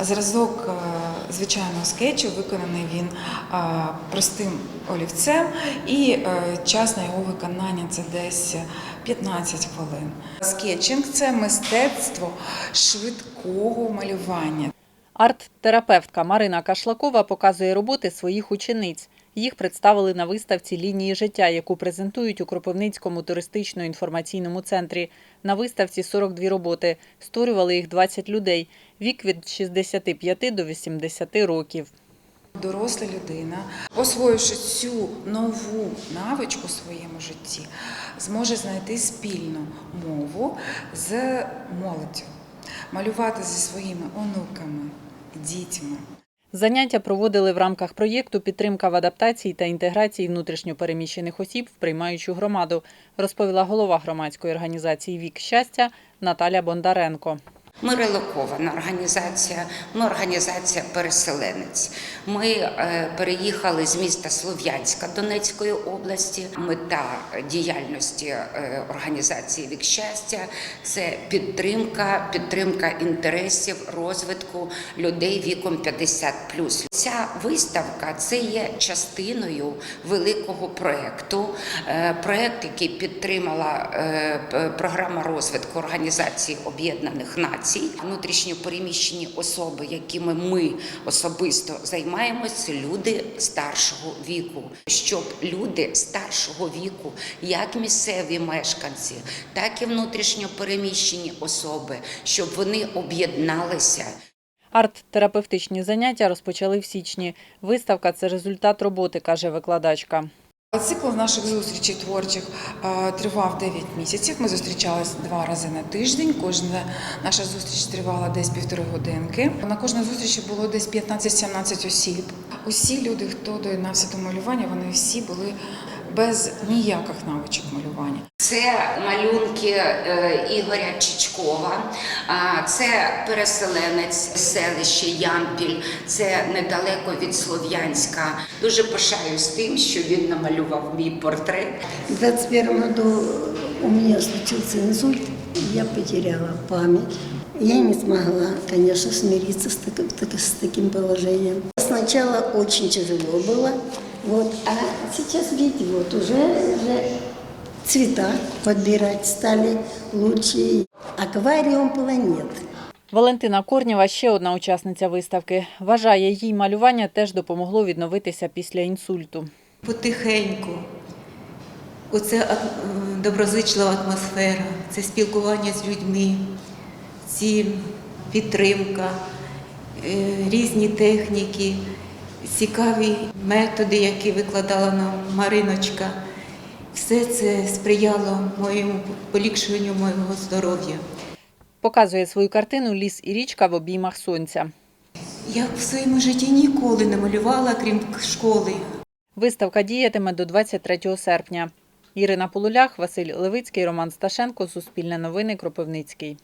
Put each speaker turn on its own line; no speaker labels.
Зразок е, звичайного скетчу виконаний він е, простим олівцем, і е, час на його виконання це десь 15 хвилин. Скетчинг це мистецтво швидкого малювання.
Арт-терапевтка Марина Кашлакова показує роботи своїх учениць. Їх представили на виставці лінії життя, яку презентують у Кропивницькому туристично-інформаційному центрі. На виставці 42 роботи. Створювали їх 20 людей. Вік від 65 до 80 років.
Доросла людина, освоївши цю нову навичку в своєму житті, зможе знайти спільну мову з молоддю, малювати зі своїми онуками, дітьми.
Заняття проводили в рамках проєкту Підтримка в адаптації та інтеграції внутрішньопереміщених осіб в приймаючу громаду, розповіла голова громадської організації Вік щастя Наталя Бондаренко.
Ми релокована організація, ми організація переселенець. Ми е, переїхали з міста Слов'янська Донецької області. Мета діяльності е, організації Вік щастя це підтримка, підтримка інтересів розвитку людей віком 50 Ця виставка це є частиною великого проекту. Е, Проект, який підтримала програма розвитку Організації Об'єднаних Націй, внутрішньо переміщені особи, якими ми особисто займаємося, люди старшого віку, щоб люди старшого віку, як місцеві мешканці, так і внутрішньо переміщені особи, щоб вони об'єдналися.
Арт-терапевтичні заняття розпочали в січні. Виставка це результат роботи, каже викладачка.
Цикл наших зустрічей творчих е, тривав 9 місяців. Ми зустрічалися два рази на тиждень. Кожна наша зустріч тривала десь півтори годинки. На кожній зустрічі було десь 15-17 осіб. Усі люди, хто доєднався до малювання, вони всі були без ніяких навичок малювання.
Це малюнки е, Ігоря Чичкова, а, це переселенець з селища Ямпіль, це недалеко від Слов'янська. Дуже пишаюсь тим, що він намалював мій портрет.
В 21 году у меня случился инсульт, и я потеряла память. Я не смогла, конечно, смириться с таким, так- с таким положением. Сначала очень тяжело было, вот, а сейчас, видите, вот уже, уже цвета подбирать стали лучше. Аквариум планет.
Валентина Корнєва ще одна учасниця виставки. Вважає, їй малювання теж допомогло відновитися після інсульту.
потихеньку. Оце ат- доброзичлива атмосфера, це спілкування з людьми, ці підтримка, е, різні техніки, цікаві методи, які викладала нам Мариночка. Все це сприяло моєму поліпшенню моєго здоров'я.
Показує свою картину Ліс і річка в обіймах сонця.
Я в своєму житті ніколи не малювала, крім школи.
Виставка діятиме до 23 серпня. Ірина Полулях, Василь Левицький, Роман Сташенко, Суспільне новини, Кропивницький.